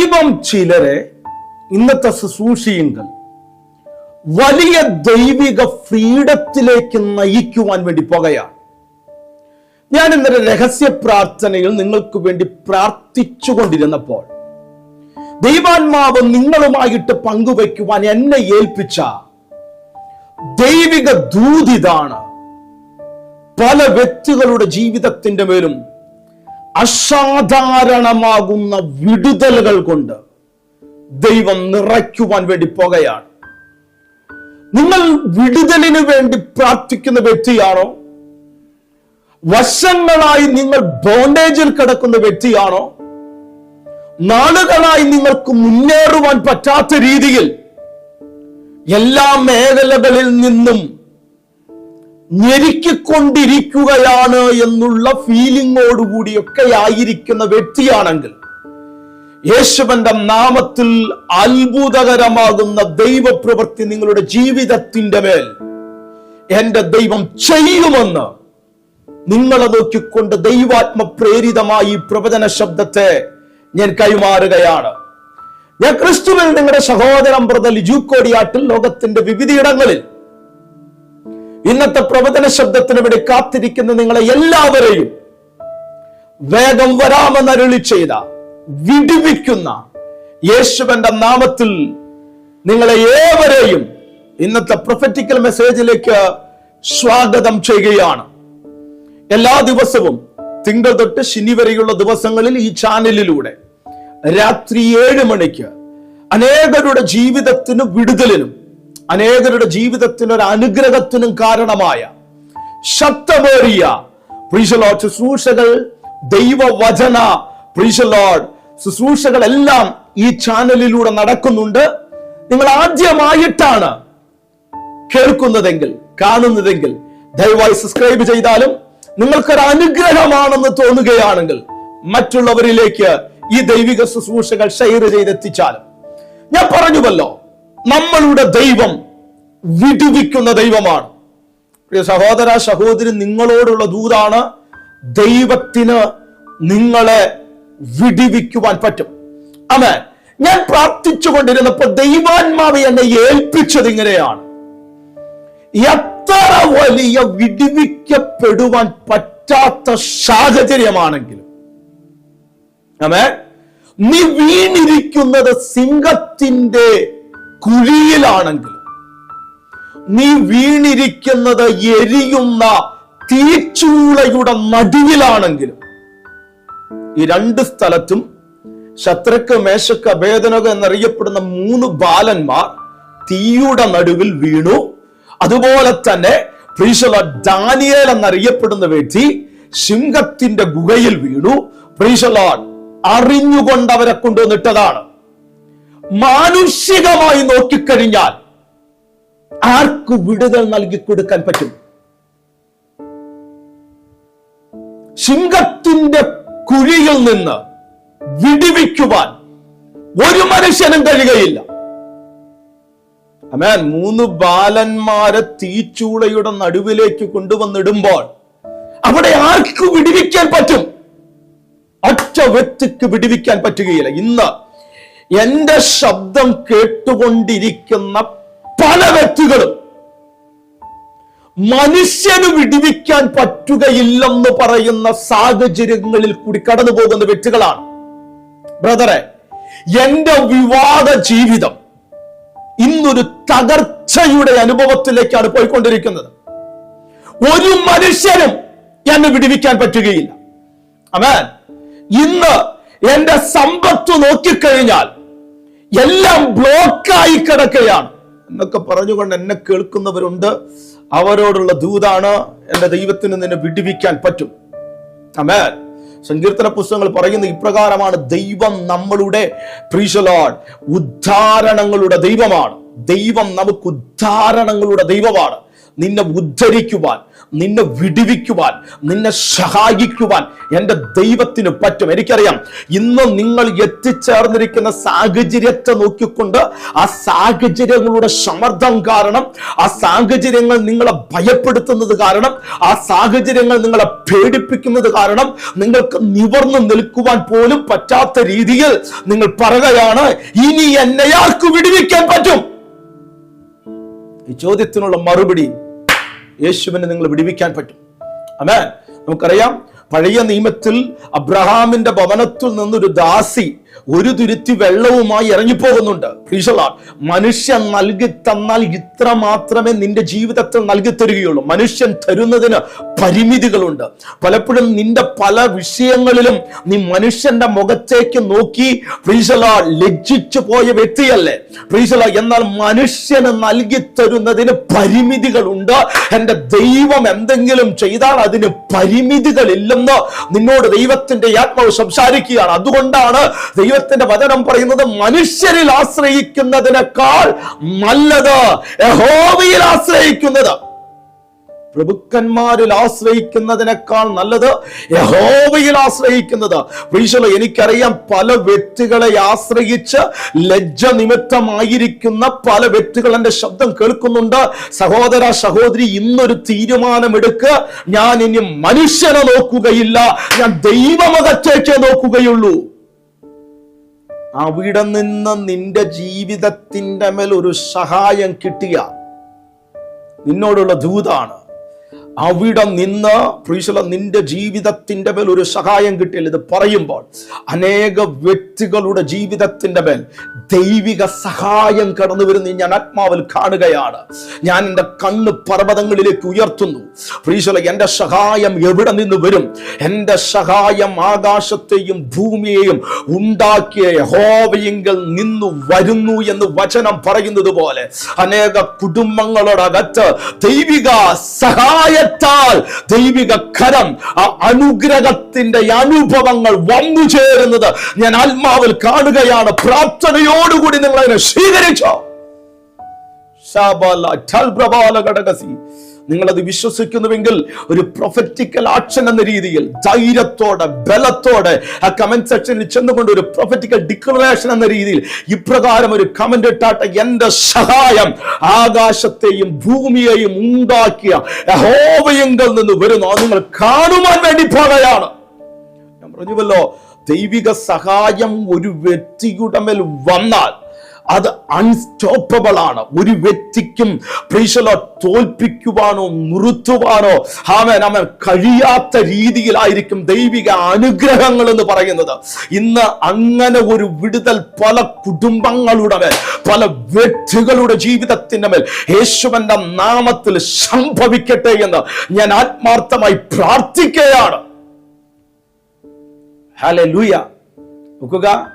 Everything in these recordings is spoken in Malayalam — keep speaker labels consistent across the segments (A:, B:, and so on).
A: ദൈവം ചിലരെ ഇന്നത്തെ ശുശ്രൂഷയെങ്കിൽ വലിയ ദൈവിക ഫ്രീഡത്തിലേക്ക് നയിക്കുവാൻ വേണ്ടി പോകുകയാണ് ഞാൻ ഇന്നലെ രഹസ്യ പ്രാർത്ഥനയിൽ നിങ്ങൾക്ക് വേണ്ടി പ്രാർത്ഥിച്ചു കൊണ്ടിരുന്നപ്പോൾ ദൈവാത്മാവ് നിങ്ങളുമായിട്ട് പങ്കുവയ്ക്കുവാൻ എന്നെ ഏൽപ്പിച്ച ദൈവിക ദൂതിതാണ് പല വ്യക്തികളുടെ ജീവിതത്തിന്റെ മേലും അസാധാരണമാകുന്ന വിടുതലുകൾ കൊണ്ട് ദൈവം നിറയ്ക്കുവാൻ വേണ്ടി പോകുകയാണ്. നിങ്ങൾ വിടുതലിന് വേണ്ടി പ്രാർത്ഥിക്കുന്ന വ്യക്തിയാണോ? വശങ്ങളായി നിങ്ങൾ ബോണ്ടേജിൽ കിടക്കുന്ന വ്യക്തിയാണോ? നാളുകളായി നിങ്ങൾക്ക് മുന്നേറുവാൻ പറ്റാത്ത രീതിയിൽ എല്ലാ മേഖലകളിൽ നിന്നും ഞെരുക്കിക്കൊണ്ടിരിക്കുകയാണ് എന്നുള്ള ഫീലിങ്ങോടുകൂടിയൊക്കെ ആയിരിക്കുന്ന വ്യക്തിയാണെങ്കിൽ യേശുവന്റെ നാമത്തിൽ അത്ഭുതകരമാകുന്ന ദൈവപ്രവൃത്തി നിങ്ങളുടെ ജീവിതത്തിന്റെ മേൽ എന്റെ ദൈവം ചെയ്യുമെന്ന് നിങ്ങളെ നോക്കിക്കൊണ്ട് ദൈവാത്മ പ്രേരിതമായി പ്രവചന ശബ്ദത്തെ ഞാൻ കൈമാറുകയാണ്. ഞാൻ ക്രിസ്തുവിൽ നിങ്ങളുടെ സഹോദരൻ ബ്രദർ ലിജു കോടിയാട്ടിൽ ലോകത്തിന്റെ വിവിധയിടങ്ങളിൽ ഇന്നത്തെ പ്രവചന ശബ്ദത്തിന് വേണ്ടി കാത്തിരിക്കുന്ന നിങ്ങളെ എല്ലാവരെയും വേഗം വരാമെന്ന് അരുളി ചെയ്ത വിടിവിക്കുന്ന യേശുവന്റെ നാമത്തിൽ നിങ്ങളെ ഏവരെയും ഇന്നത്തെ പ്രൊഫറ്റിക്കൽ മെസ്സേജിലേക്ക് സ്വാഗതം ചെയ്യുകയാണ്. എല്ലാ ദിവസവും തിങ്കൾ തൊട്ട് ശനി വരെയുള്ള ദിവസങ്ങളിൽ ഈ ചാനലിലൂടെ രാത്രി ഏഴ് മണിക്ക് അനേകരുടെ ജീവിതത്തിനും വിടുതലിനും അനേകരുടെ ജീവിതത്തിന് ഒരു അനുഗ്രഹത്തിനും കാരണമായ ശക്തമേറിയ പ്രീശലോഡ് ശുശ്രൂഷകൾ ദൈവവചന പ്രീശലോഡ് ശുശ്രൂഷകളെല്ലാം ഈ ചാനലിലൂടെ നടക്കുന്നുണ്ട്. നിങ്ങൾ ആദ്യമായിട്ടാണ് കേൾക്കുന്നതെങ്കിൽ കാണുന്നതെങ്കിൽ ദയവായി സബ്സ്ക്രൈബ് ചെയ്താലും നിങ്ങൾക്കൊരു അനുഗ്രഹമാണെന്ന് തോന്നുകയാണെങ്കിൽ മറ്റുള്ളവരിലേക്ക് ഈ ദൈവിക ശുശ്രൂഷകൾ ഷെയർ ചെയ്തെത്തിച്ചാലും. ഞാൻ പറഞ്ഞുവല്ലോ നമ്മളുടെ ദൈവം വിടുവിക്കുന്ന ദൈവമാണ്. പ്രിയ സഹോദര സഹോദരി നിങ്ങളോടുള്ള ദൂതാണ് ദൈവത്തിന് നിങ്ങളെ വിടിവിക്കുവാൻ പറ്റും. അമേ ഞാൻ പ്രാർത്ഥിച്ചുകൊണ്ടിരുന്നപ്പോൾ ദൈവാത്മാവ് എന്നെ ഏൽപ്പിച്ചത് ഇങ്ങനെയാണ്. എത്ര വലിയ വിടിവിക്കപ്പെടുവാൻ പറ്റാത്ത സാഹചര്യമാണെങ്കിലും. അമേ നീ വീണിരിക്കുന്നത് സിംഹത്തിന്റെ കുഴിയിലാണെങ്കിലും നീ വീണിരിക്കുന്നത് എരിയുന്ന തീച്ചൂളയുടെ നടുവിലാണെങ്കിലും ഈ രണ്ട് സ്ഥലത്തും ശത്രുക്ക് മേശക്ക് അഭേദനക എന്നറിയപ്പെടുന്ന മൂന്ന് ബാലന്മാർ തീയുടെ നടുവിൽ വീണു. അതുപോലെ തന്നെ പ്രീശല ഡാനിയേൽ എന്നറിയപ്പെടുന്ന വ്യക്തി സിംഹത്തിന്റെ ഗുഹയിൽ വീണു. പ്രീശലോൺ അറിഞ്ഞുകൊണ്ട് അവരെ കൊണ്ടുവന്നിട്ടതാണ്. മാനുഷികമായി നോക്കിക്കഴിഞ്ഞാൽ ആർക്ക് വിടുതൽ നൽകി കൊടുക്കാൻ പറ്റും? സിംഹത്തിന്റെ കുഴിയിൽ നിന്ന് വിടിവിക്കുവാൻ ഒരു മനുഷ്യനും കഴിയുകയില്ല. അമേൻ മൂന്ന് ബാലന്മാരെ തീച്ചൂളയുടെ നടുവിലേക്ക് കൊണ്ടുവന്നിടുമ്പോൾ അവിടെ ആർക്ക് വിടിവിക്കാൻ പറ്റും? ഒറ്റ വ്യക്തിക്ക് വിടിവിക്കാൻ പറ്റുകയില്ല. ഇന്ന് എന്റെ ശബ്ദം കേട്ടുകൊണ്ടിരിക്കുന്ന പല വ്യക്തികളും മനുഷ്യന് വിടിവിക്കാൻ പറ്റുകയില്ലെന്ന് പറയുന്ന സാഹചര്യങ്ങളിൽ കൂടി കടന്നു പോകുന്ന വ്യക്തികളാണ്. ബ്രദറെ എന്റെ വിവാദ ജീവിതം ഇന്നൊരു തകർച്ചയുടെ അനുഭവത്തിലേക്കാണ് പോയിക്കൊണ്ടിരിക്കുന്നത്. ഒരു മനുഷ്യനും എന്നെ വിടിവിക്കാൻ പറ്റുകയില്ല. അമേൻ. ഇന്ന് എന്റെ സമ്പത്ത് നോക്കിക്കഴിഞ്ഞാൽ എല്ലാം ബ്ലോക്കായി കിടക്കുകയാണ്. എന്നൊക്കെ പറഞ്ഞുകൊണ്ട് എന്നെ കേൾക്കുന്നവരുണ്ട്. അവരോടുള്ള ദൂതാണ് എന്റെ ദൈവത്തിന് നിന്നെ വിടിവിക്കാൻ പറ്റും. അമേ സങ്കീർത്തന പുസ്തകങ്ങൾ പറയുന്ന ഇപ്രകാരമാണ് ദൈവം നമ്മളുടെ പ്രീശലോഡ് ഉദ്ധാരണങ്ങളുടെ ദൈവമാണ്. ദൈവം നമുക്ക് ഉദ്ധാരണങ്ങളുടെ ദൈവമാണ്. നിന്നെ ഉദ്ധരിക്കുവാൻ നിന്നെ വിടുവിക്കുവാൻ നിന്നെ സഹായിക്കുവാൻ എന്റെ ദൈവത്തിന് പറ്റും. എനിക്കറിയാം ഇന്ന് നിങ്ങൾ എത്തിച്ചേർന്നിരിക്കുന്ന സാഹചര്യത്തെ നോക്കിക്കൊണ്ട് ആ സാഹചര്യങ്ങളുടെ സമ്മർദ്ദം കാരണം ആ സാഹചര്യങ്ങൾ നിങ്ങളെ ഭയപ്പെടുത്തുന്നത് കാരണം ആ സാഹചര്യങ്ങൾ നിങ്ങളെ പേടിപ്പിക്കുന്നത് കാരണം നിങ്ങൾക്ക് നിവർന്നു നിൽക്കുവാൻ പോലും പറ്റാത്ത രീതിയിൽ നിങ്ങൾ പറയുകയാണ് ഇനി എന്നെ ആർക്ക് വിടുവിക്കാൻ പറ്റും. ഈ ചോദ്യത്തിനുള്ള മറുപടി യേശുവിനെ നിങ്ങൾ വിടിവിക്കാൻ പറ്റും. അമേ നമുക്കറിയാം പഴയ നിയമത്തിൽ അബ്രഹാമിന്റെ ഭവനത്തിൽ നിന്നൊരു ദാസി ഒരു തുരുത്തി വെള്ളവുമായി ഇറങ്ങിപ്പോകുന്നുണ്ട്. പ്രീഷലാ മനുഷ്യൻ നൽകി തന്നാൽ ഇത്ര മാത്രമേ നിന്റെ ജീവിതത്തിൽ നൽകി തരികയുള്ളൂ. മനുഷ്യൻ തരുന്നതിന് പരിമിതികളുണ്ട്. പലപ്പോഴും നിന്റെ പല വിഷയങ്ങളിലും നീ മനുഷ്യന്റെ മുഖത്തേക്ക് നോക്കി പ്രീഷല ലജ്ജിച്ചു പോയ വ്യക്തിയല്ലേ? പ്രീഷല എന്നാൽ മനുഷ്യന് നൽകി തരുന്നതിന് പരിമിതികളുണ്ട്. എന്റെ ദൈവം എന്തെങ്കിലും ചെയ്താൽ അതിന് പരിമിതികളില്ലെന്ന് നിന്നോട് ദൈവത്തിന്റെ ആത്മാവ് സംസാരിക്കുകയാണ്. അതുകൊണ്ടാണ് ദൈവത്തിന്റെ വചനം പറയുന്നത് മനുഷ്യരിൽ ആശ്രയിക്കുന്നതിനേക്കാൾ നല്ലത്. യഹോവയിൽ ആശ്രയിക്കുന്നത്. പ്രഭുക്കന്മാരിൽ ആശ്രയിക്കുന്നതിനേക്കാൾ നല്ലത് യഹോവയിൽ ആശ്രയിക്കുന്നത്. പ്രീശല എനിക്കറിയാം പല വ്യക്തികളെ ആശ്രയിച്ച് ലജ്ജ നിമിത്തമായിരിക്കുന്ന പല വ്യക്തികൾ എന്റെ ശബ്ദം കേൾക്കുന്നുണ്ട്. സഹോദര സഹോദരി ഇന്നൊരു തീരുമാനമെടുക്ക്. ഞാൻ ഇനി മനുഷ്യനെ നോക്കുകയില്ല. ഞാൻ ദൈവമകത്തേക്ക് നോക്കുകയുള്ളൂ. അവിടെ നിന്ന് നിന്റെ ജീവിതത്തിന്റെ മേൽ ഒരു സഹായം കിട്ടിയ നിന്നോടുള്ള ദൂതാണ്. അവിടെ നിന്ന് പ്രീശല നിന്റെ ജീവിതത്തിന്റെ മേൽ ഒരു സഹായം കിട്ടിയാൽ ഇത് പറയുമ്പോൾ അനേക വ്യക്തികളുടെ ജീവിതത്തിന്റെ മേൽ ദൈവിക സഹായം കടന്നു വരുന്ന ഞാൻ ആത്മാവിൽ കാണുകയാണ്. ഞാൻ എന്റെ കണ്ണ് പർവതങ്ങളിലേക്ക് ഉയർത്തുന്നു. പ്രീശല എന്റെ സഹായം എവിടെ നിന്ന് വരും? എന്റെ സഹായം ആകാശത്തെയും ഭൂമിയെയും ഉണ്ടാക്കിയ യഹോവയെങ്കിൽ നിന്നു വരുന്നു എന്ന് വചനം പറയുന്നത് പോലെ അനേക കുടുംബങ്ങളോടകത്ത് ദൈവിക സഹായത്താൽ ദൈവിക കരം ആ അനുഗ്രഹത്തിന്റെ അനുഭവങ്ങൾ വന്നു ചേരുന്നത് ഞാൻ ആത്മാവിൽ കാണുകയാണ് പ്രാർത്ഥനയോടുകൂടി നിങ്ങൾ അതിനെ സ്വീകരിച്ചോ ശാബാല, ഘടകസി. നിങ്ങളത് വിശ്വസിക്കുന്നുവെങ്കിൽ ഒരു പ്രൊഫറ്റിക്കൽ ആക്ഷൻ എന്ന രീതിയിൽ ധൈര്യത്തോടെ ബലത്തോടെ ആ കമന്റ് സെക്ഷനിൽ ചെന്നുകൊണ്ട് ഒരു പ്രൊഫറ്റിക്കൽ ഡിക്ലറേഷൻ എന്ന രീതിയിൽ ഇപ്രകാരം ഒരു കമന്റ് ഇട്ടാട്ടെ. എന്റെ സഹായം ആകാശത്തെയും ഭൂമിയെയും ഉണ്ടാക്കിയ യഹോവയെങ്കിൽ നിന്ന് വരുന്നു. നിങ്ങൾ കാണുവാൻ വേണ്ടി പോകുകയാണ് ഞാൻ പറഞ്ഞുവല്ലോ ദൈവിക സഹായം ഒരു വ്യക്തിയുടെ മേൽ വന്നാൽ അത് അൺസ്റ്റോപ്പബിൾ ആണ്. ഒരു വ്യക്തിക്കും പ്രീശലോ തോൽപ്പിക്കുവാനോ നിർത്തുവാനോ അവൻ അവൻ കഴിയാത്ത രീതിയിലായിരിക്കും ദൈവിക അനുഗ്രഹങ്ങൾ എന്ന് പറയുന്നത്. ഇന്ന് അങ്ങനെ ഒരു വിടുതൽ പല കുടുംബങ്ങളുടെ മേൽ പല വ്യക്തികളുടെ ജീവിതത്തിന്റെ മേൽ യേശുവന്റെ നാമത്തിൽ സംഭവിക്കട്ടെ എന്ന് ഞാൻ ആത്മാർത്ഥമായി പ്രാർത്ഥിക്കുകയാണ്. ഹല്ലേലൂയ നോക്കുക.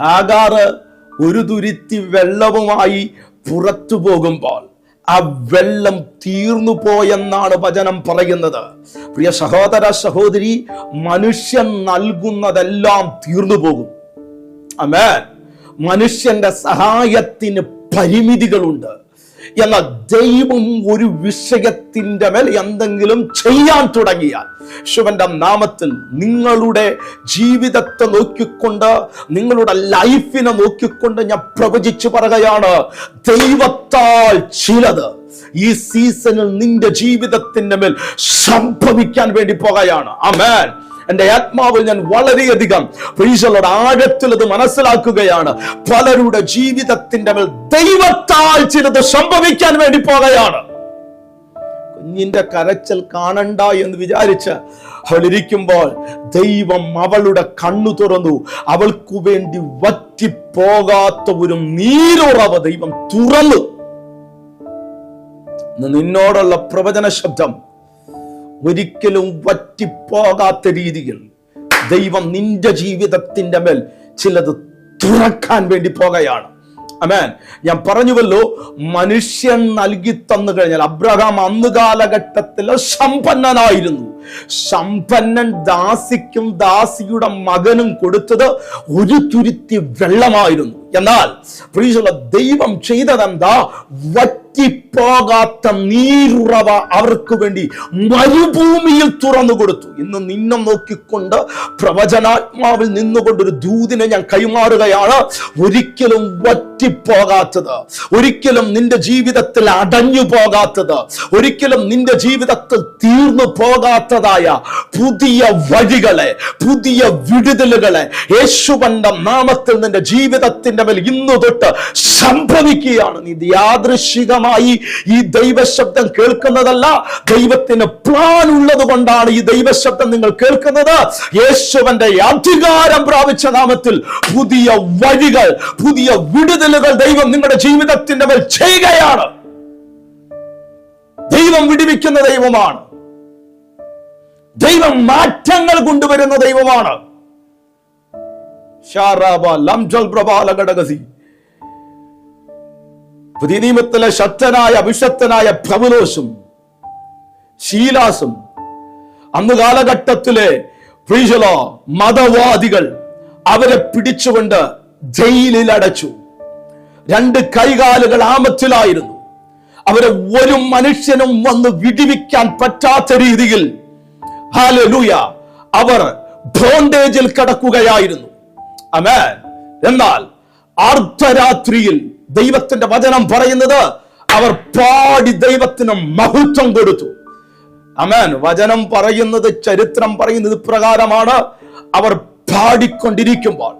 A: ഹാഗാറ് ഒരു തുരുത്തി വെള്ളവുമായി പുറത്തു പോകുമ്പോൾ ആ വെള്ളം തീർന്നു പോയെന്നാണ് വചനം പറയുന്നത്. പ്രിയ സഹോദര സഹോദരി മനുഷ്യൻ നൽകുന്നതെല്ലാം തീർന്നു പോകും. അമേ മനുഷ്യന്റെ സഹായത്തിന് പരിമിതികളുണ്ട്. എന്നാൽ ദൈവം ഒരു വിഷയത്തിന്റെ മേൽ എന്തെങ്കിലും ചെയ്യാൻ തുടങ്ങിയാൽ ശിവന്റെ നാമത്തിൽ നിങ്ങളുടെ ജീവിതത്തെ നോക്കിക്കൊണ്ട് നിങ്ങളുടെ ലൈഫിനെ നോക്കിക്കൊണ്ട് ഞാൻ പ്രവചിച്ചു പറയുകയാണ് ദൈവത്താൽ ചിലത് ഈ സീസണിൽ നിന്റെ ജീവിതത്തിന്റെ മേൽ സംഭവിക്കാൻ വേണ്ടി പോകുകയാണ്. അമേൻ എന്റെ ആത്മാവിൽ ഞാൻ വളരെയധികം പ്രീശലോട് ആഴത്തിൽ അത് മനസ്സിലാക്കുകയാണ്. പലരുടെ ജീവിതത്തിന്റെ മേൽ ദൈവത്താൽ ചിലത് സംഭവിക്കാൻ വേണ്ടി പോകുകയാണ് കുഞ്ഞിന്റെ കരച്ചൽ കാണണ്ട എന്ന് വിചാരിച്ച് അവളിരിക്കുമ്പോൾ ദൈവം അവളുടെ കണ്ണു തുറന്നു. അവൾക്കു വേണ്ടി വറ്റിപ്പോകാത്ത ഒരു നീരുറവ ദൈവം തുറന്നു. നിന്നോടുള്ള പ്രവചന ശബ്ദം ഒരിക്കലും വറ്റിപ്പോകാത്ത രീതിയിൽ ദൈവം നിന്റെ ജീവിതത്തിന്റെ മേൽ ചിലത് തുറക്കാൻ വേണ്ടി പോകുകയാണ്. അമേൻ ഞാൻ പറഞ്ഞുവല്ലോ മനുഷ്യൻ നൽകി തന്നു കഴിഞ്ഞാൽ അബ്രഹാം അന്ന് കാലഘട്ടത്തിൽ സമ്പന്നനായിരുന്നു. സമ്പന്നൻ ദാസിക്കും ദാസിയുടെ മകനും കൊടുത്തത് ഒരു തുരുത്തി വെള്ളമായിരുന്നു. എന്നാൽ ദൈവം ചെയ്തതെന്താ? വറ്റി വറ്റിപ്പോകാത്ത നീരുറവ അവർക്ക് വേണ്ടി മരുഭൂമിയിൽ തുറന്നു കൊടുത്തു. ഇന്ന് നിന്നെ നോക്കിക്കൊണ്ട് പ്രവചനാത്മാവിൽ നിന്നുകൊണ്ട് ഒരു ദൂതിനെ ഞാൻ കൈമാറുകയാണ്. ഒരിക്കലും വറ്റിപ്പോകാത്തത്. ഒരിക്കലും നിന്റെ ജീവിതത്തിൽ അടഞ്ഞു പോകാത്തത്. ഒരിക്കലും നിന്റെ ജീവിതത്തിൽ തീർന്നു പോകാത്തതായ പുതിയ വഴികളെ പുതിയ വിടുതലുകളെ യേശുവന്റെ നാമത്തിൽ നിന്റെ ജീവിതത്തിന്റെ മേൽ ഇന്നു തൊട്ട് സംഭവിക്കുകയാണ് നീ യാദൃശികമായി ഈ ദൈവശബ്ദം കേൾക്കുന്നതല്ല ദൈവത്തിന് പ്ലാൻ ഉള്ളത് കൊണ്ടാണ് ഈ ദൈവശബ്ദം നിങ്ങൾ കേൾക്കുന്നത്. യേശുവന്റെ അധികാരം പ്രാപിച്ച നാമത്തിൽ പുതിയ വഴികൾ പുതിയ വിടുതലുകൾ ദൈവം നിങ്ങളുടെ ജീവിതത്തിന്റെ മേൽ ചെയ്യുകയാണ്. ദൈവം വിടിവിക്കുന്ന ദൈവമാണ്. ദൈവം മാറ്റങ്ങൾ കൊണ്ടുവരുന്ന ദൈവമാണ്. ഷാറാബ ലംജൽ പ്രഭാല ഘടകസി പുതിയ നിയമത്തിലെ ശക്തനായ അഭിഷക്തനായ പ്രബലോസും ശീലാസും അന്ന് കാലഘട്ടത്തിലെ മതവാദികൾ അവരെ പിടിച്ചുകൊണ്ട് ജയിലിൽ അടച്ചു രണ്ട് കൈകാലുകൾ ആമത്തിലായിരുന്നു അവരെ ഒരു മനുഷ്യനും വന്ന് വിടിവിക്കാൻ പറ്റാത്ത രീതിയിൽ അവർ ബോണ്ടേജിൽ കിടക്കുകയായിരുന്നു. അമേ എന്നാൽ അർദ്ധരാത്രിയിൽ ദൈവത്തിന്റെ വചനം പറയുന്നത് അവർ പാടി ദൈവത്തിന് മഹത്വം കൊടുത്തു. അമേൻ വചനം പറയുന്നത് ചരിത്രം പറയുന്നത് പ്രകാരമാണ് അവർ പാടിക്കൊണ്ടിരിക്കുമ്പോൾ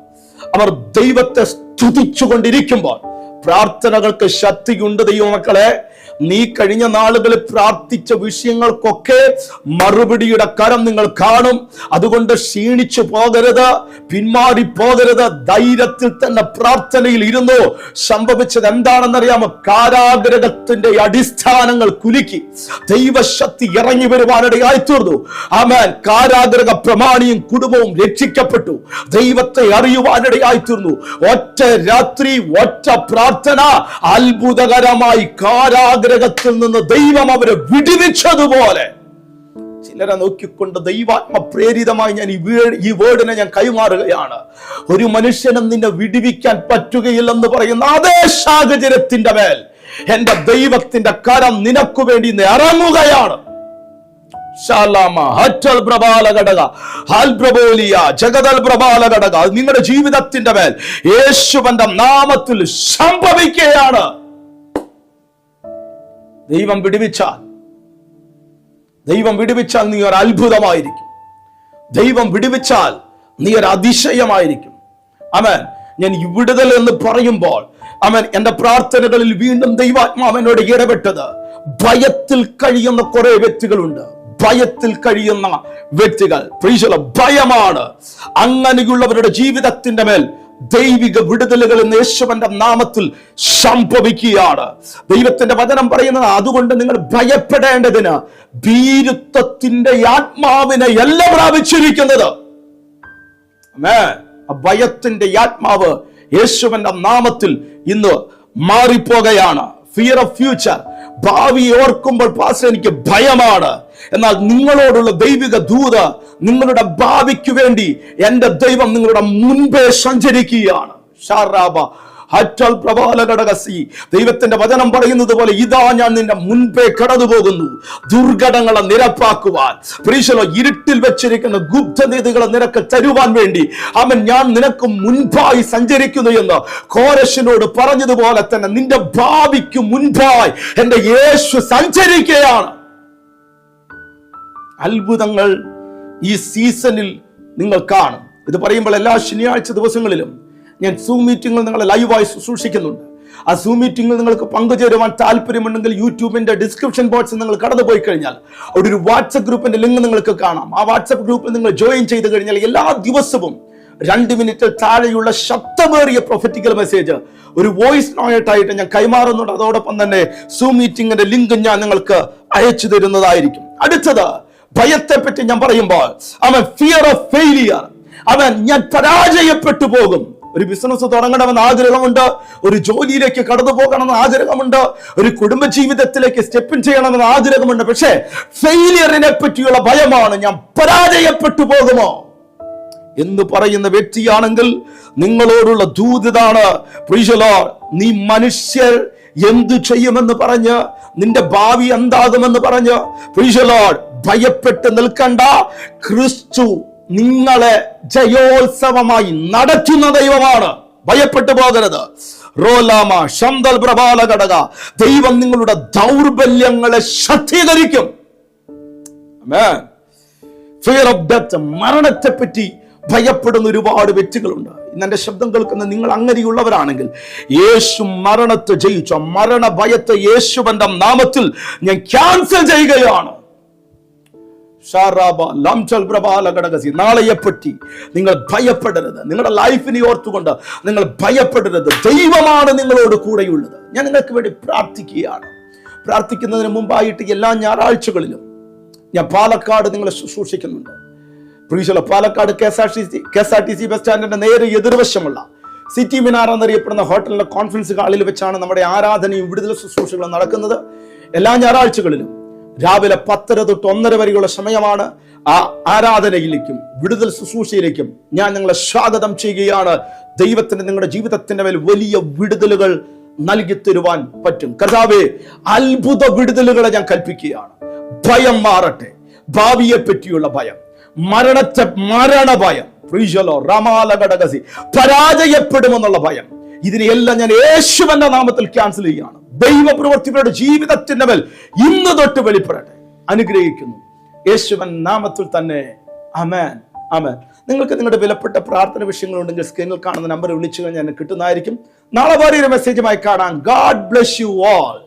A: അവർ ദൈവത്തെ സ്തുതിച്ചുകൊണ്ടിരിക്കുമ്പോൾ പ്രാർത്ഥനകൾക്ക് ശക്തിയുണ്ട് ദൈവമക്കളെ. നീ കഴിഞ്ഞ നാളുകളിൽ പ്രാർത്ഥിച്ച വിഷയങ്ങൾക്കൊക്കെ മറുപടിയുടെ കരം നിങ്ങൾ കാണും. അതുകൊണ്ട് ക്ഷീണിച്ചു പോകരുത് പിന്മാറി പോകരുത് ധൈര്യത്തിൽ തന്നെ പ്രാർത്ഥനയിൽ ഇരുന്നു. സംഭവിച്ചത് എന്താണെന്നറിയാമോ? കാരാഗ്രഹത്തിന്റെ അടിസ്ഥാനങ്ങൾ കുലുക്കി. ദൈവശക്തി ഇറങ്ങി വരുവാനിടയായി തീർന്നു. ആമാൻ. കാരാഗ്രഹ പ്രമാണിയും കുടുംബവും രക്ഷിക്കപ്പെട്ടു. ദൈവത്തെ അറിയുവാനിടയായി തീർന്നു. ഒറ്റ രാത്രി ഒറ്റ പ്രാർത്ഥന അത്ഭുതകരമായി കാരാഗ്രഹത്തിൽ നിന്ന് ദൈവം അവരെ വിടുവിച്ചതുപോലെ. ചിലരെ നോക്കിക്കൊണ്ട് ദൈവാത്മ പ്രേരിതമായി ഞാൻ ഈ വീട് ഈ വേർഡിനെ ഞാൻ കൈമാറുകയാണ്. ഒരു മനുഷ്യനും നിന്നെ വിടുവിക്കാൻ പറ്റുകയില്ലെന്ന് പറയുന്ന അതേ സാഹചര്യത്തിന്റെ മേൽ എന്റെ ദൈവത്തിന്റെ കരം നിനക്കു വേണ്ടി ഇറങ്ങുകയാണ്. നിങ്ങളുടെ ജീവിതത്തിന്റെ മേൽ യേശുവന്റെ നാമത്തിൽ സംഭവിക്കുകയാണ്. ദൈവം വിടുവിച്ചാൽ ദൈവം വിടുവിച്ചാൽ നീ ഒരു അത്ഭുതമായിരിക്കും. ദൈവം വിടുവിച്ചാൽ നീ ഒരു അതിശയമായിരിക്കും. അമൻ ഞാൻ വിടുതൽ എന്ന് പറയുമ്പോൾ അവൻ എന്റെ പ്രാർത്ഥനകളിൽ വീണ്ടും ദൈവാത്മാവനോട് ഇടപെട്ടത് ഭയത്തിൽ കഴിയുന്ന കുറെ വ്യക്തികളുണ്ട്. ഭയത്തിൽ കഴിയുന്ന വ്യക്തികൾ. ഭയമാണ്. അങ്ങനെയുള്ളവരുടെ ജീവിതത്തിന്റെ മേൽ ദൈവിക വിടുതലുകൾ യേശുവന്റെ നാമത്തിൽ സംഭവിക്കുകയാണ്. ദൈവത്തിന്റെ വചനം പറയുന്നത് അതുകൊണ്ട് നിങ്ങൾ ഭയപ്പെടേണ്ടതിന് ഭീരുത്വത്തിന്റെ ആത്മാവിനെ എല്ലാം പ്രാപിച്ചിരിക്കുന്നത്. ഭയത്തിന്റെ ആത്മാവ് യേശുവന്റെ നാമത്തിൽ ഇന്ന് മാറിപ്പോകയാണ്. ഫിയർ ഓഫ് ഫ്യൂച്ചർ ഭാവി ഓർക്കുമ്പോൾ പാസ് എനിക്ക് ഭയമാണ്. എന്നാൽ നിങ്ങളോടുള്ള ദൈവിക ദൂത നിങ്ങളുടെ ഭാവിക്ക് വേണ്ടി എന്റെ ദൈവം നിങ്ങളുടെ മുൻപേ സഞ്ചരിക്കുകയാണ്. ഷാറാബ ഹറ്റൽ പ്രബാല ഘടകസി ദൈവത്തിന്റെ വചനം പറയുന്നത് പോലെ ഇതാ ഞാൻ നിന്റെ മുൻപേ കടന്നു പോകുന്നു ദുർഘടങ്ങളെ നിരപ്പാക്കുവാൻ. പ്രീശലോ ഇരുട്ടിൽ വെച്ചിരിക്കുന്ന ഗുപ്തനീതികളെ നിനക്ക് തരുവാൻ വേണ്ടി അവൻ ഞാൻ നിനക്ക് മുൻപായി സഞ്ചരിക്കുന്നു എന്ന് കോരശിനോട് പറഞ്ഞതുപോലെ തന്നെ നിന്റെ ഭാവിക്ക് മുൻപായി എന്റെ യേശു സഞ്ചരിക്കുകയാണ്. അത്ഭുതങ്ങൾ ഈ സീസണിൽ നിങ്ങൾ കാണും. ഇത് പറയുമ്പോൾ എല്ലാ ശനിയാഴ്ച ദിവസങ്ങളിലും ഞാൻ സൂം മീറ്റിംഗിൽ നിങ്ങളെ ലൈവായി സൂക്ഷിക്കുന്നുണ്ട്. ആ സൂം മീറ്റിംഗിൽ നിങ്ങൾക്ക് പങ്കുചേരുവാൻ താല്പര്യമുണ്ടെങ്കിൽ യൂട്യൂബിന്റെ ഡിസ്ക്രിപ്ഷൻ ബോക്സിൽ നിങ്ങൾ കടന്നു പോയി കഴിഞ്ഞാൽ അവിടെ ഒരു വാട്സപ്പ് ഗ്രൂപ്പിന്റെ ലിങ്ക് നിങ്ങൾക്ക് കാണാം. ആ വാട്സപ്പ് ഗ്രൂപ്പിൽ നിങ്ങൾ ജോയിൻ ചെയ്ത് കഴിഞ്ഞാൽ എല്ലാ ദിവസവും രണ്ട് മിനിറ്റിൽ താഴെയുള്ള ശബ്ദമേറിയ പ്രൊഫറ്റിക്കൽ മെസ്സേജ് ഒരു വോയിസ് നോട്ടായിട്ട് ഞാൻ കൈമാറുന്നുണ്ട്. അതോടൊപ്പം തന്നെ സൂം മീറ്റിംഗിന്റെ ലിങ്ക് ഞാൻ നിങ്ങൾക്ക് അയച്ചു തരുന്നതായിരിക്കും. അടുത്തത് ഭയത്തെ പറ്റി ഞാൻ പറയുമ്പോൾ അവൻ ഫിയർ ഓഫ് ഫെയിലിയർ അവൻ ഞാൻ പരാജയപ്പെട്ടു പോകും. ഒരു ബിസിനസ് തുടങ്ങണമെന്ന് ആഗ്രഹമുണ്ട്. ഒരു ജോലിയിലേക്ക് കടന്നു പോകണമെന്ന് ആഗ്രഹമുണ്ട്. ഒരു കുടുംബ ജീവിതത്തിലേക്ക് സ്റ്റെപ്പിൻ ചെയ്യണമെന്ന് ആഗ്രഹമുണ്ട്. പക്ഷേ ഫെയിലിയറിനെ പറ്റിയുള്ള ഭയമാണ് ഞാൻ പരാജയപ്പെട്ടു പോകുമോ? എന്ന് പറയുന്ന വ്യക്തിയാണെങ്കിൽ നിങ്ങളോടുള്ള ദൂതിതാണ്. നീ മനുഷ്യർ എന്തു ചെയ്യുമെന്ന് പറഞ്ഞ് നിന്റെ ഭാവി എന്താകുമെന്ന് പറഞ്ഞ്. ഭയപ്പെട്ട് നിൽക്കണ്ട. ക്രിസ്തു നിങ്ങളെ ജയോത്സവമായി നടത്തുന്ന ദൈവമാണ്. ഭയപ്പെട്ടു പോകരുത്. റോലാമ ശന്തൽ പ്രഭാല ഘടക ദൈവം നിങ്ങളുടെ ദൗർബല്യങ്ങളെ ശക്തീകരിക്കും. മരണത്തെ പറ്റി ഭയപ്പെടുന്ന ഒരുപാട് വ്യക്തികളുണ്ട്. ഇന്ന് ശബ്ദം കേൾക്കുന്ന നിങ്ങൾ അങ്ങനെയുള്ളവരാണെങ്കിൽ യേശു മരണത്തെ ജയിച്ച മരണ ഭയത്തെ യേശുവന്റെ നാമത്തിൽ ഞാൻ ക്യാൻസൽ ചെയ്യുകയാണ്. നാളെയെപ്പറ്റി നിങ്ങൾ ഭയപ്പെടരുത്. നിങ്ങളുടെ ലൈഫിനെ ഓർത്തുകൊണ്ട് നിങ്ങൾ ഭയപ്പെടരുത്. ദൈവമാണ് നിങ്ങളോട് കൂടെയുള്ളത്. ഞാൻ നിങ്ങൾക്ക് വേണ്ടി പ്രാർത്ഥിക്കുകയാണ്. പ്രാർത്ഥിക്കുന്നതിന് മുമ്പായിട്ട് എല്ലാ ഞായറാഴ്ചകളിലും ഞാൻ പാലക്കാട് നിങ്ങളെ ശുശ്രൂഷിക്കുന്നുണ്ട്. പ്രീശല Palakkad K S R T C K S R T C bus സ്റ്റാൻഡിന്റെ നേരെ എതിർവശമുള്ള സിറ്റി മിനാർ എന്നറിയപ്പെടുന്ന ഹോട്ടലിലെ കോൺഫറൻസ് ഹാളിൽ വെച്ചാണ് നമ്മുടെ ആരാധനയും വിടുതൽ ശുശ്രൂഷകളും നടക്കുന്നത്. എല്ലാ ഞായറാഴ്ചകളിലും രാവിലെ പത്തര തൊട്ട് ഒന്നര വരെയുള്ള സമയമാണ്. ആ ആരാധനയിലേക്കും വിടുതൽ ശുശ്രൂഷയിലേക്കും ഞാൻ നിങ്ങളെ സ്വാഗതം ചെയ്യുകയാണ്. ദൈവത്തിന് നിങ്ങളുടെ ജീവിതത്തിന്റെ മേൽ വലിയ വിടുതലുകൾ നൽകി തരുവാൻ പറ്റും. കർത്താവെ അത്ഭുത വിടുതലുകളെ ഞാൻ കൽപ്പിക്കുകയാണ്. ഭയം മാറട്ടെ. ഭാവിയെ പറ്റിയുള്ള ഭയം. മരണത്തെ മരണ ഭയം പ്രീശലോ റമാലഘടകസി പരാജയപ്പെടുമെന്നുള്ള ഭയം. ഇതിനെയെല്ലാം ഞാൻ യേശുവന്റെ നാമത്തിൽ ക്യാൻസൽ ചെയ്യുകയാണ്. ദൈവപ്രവർത്തികളുടെ ജീവിതത്തിന്റെ മേൽ ഇന്ന് തൊട്ട് വെളിപ്പെടട്ടെ. അനുഗ്രഹിക്കുന്നു. യേശുവൻ നാമത്തിൽ തന്നെ അമേൻ അമേൻ നിങ്ങൾക്ക് നിങ്ങളുടെ വിലപ്പെട്ട പ്രാർത്ഥന വിഷയങ്ങളുണ്ടെങ്കിൽ സ്ക്രീനിൽ കാണുന്ന നമ്പർ വിളിച്ചു കഴിഞ്ഞാൽ കിട്ടുന്നതായിരിക്കും. നാളെ വേറെ ഒരു മെസ്സേജുമായി കാണാം. God bless you all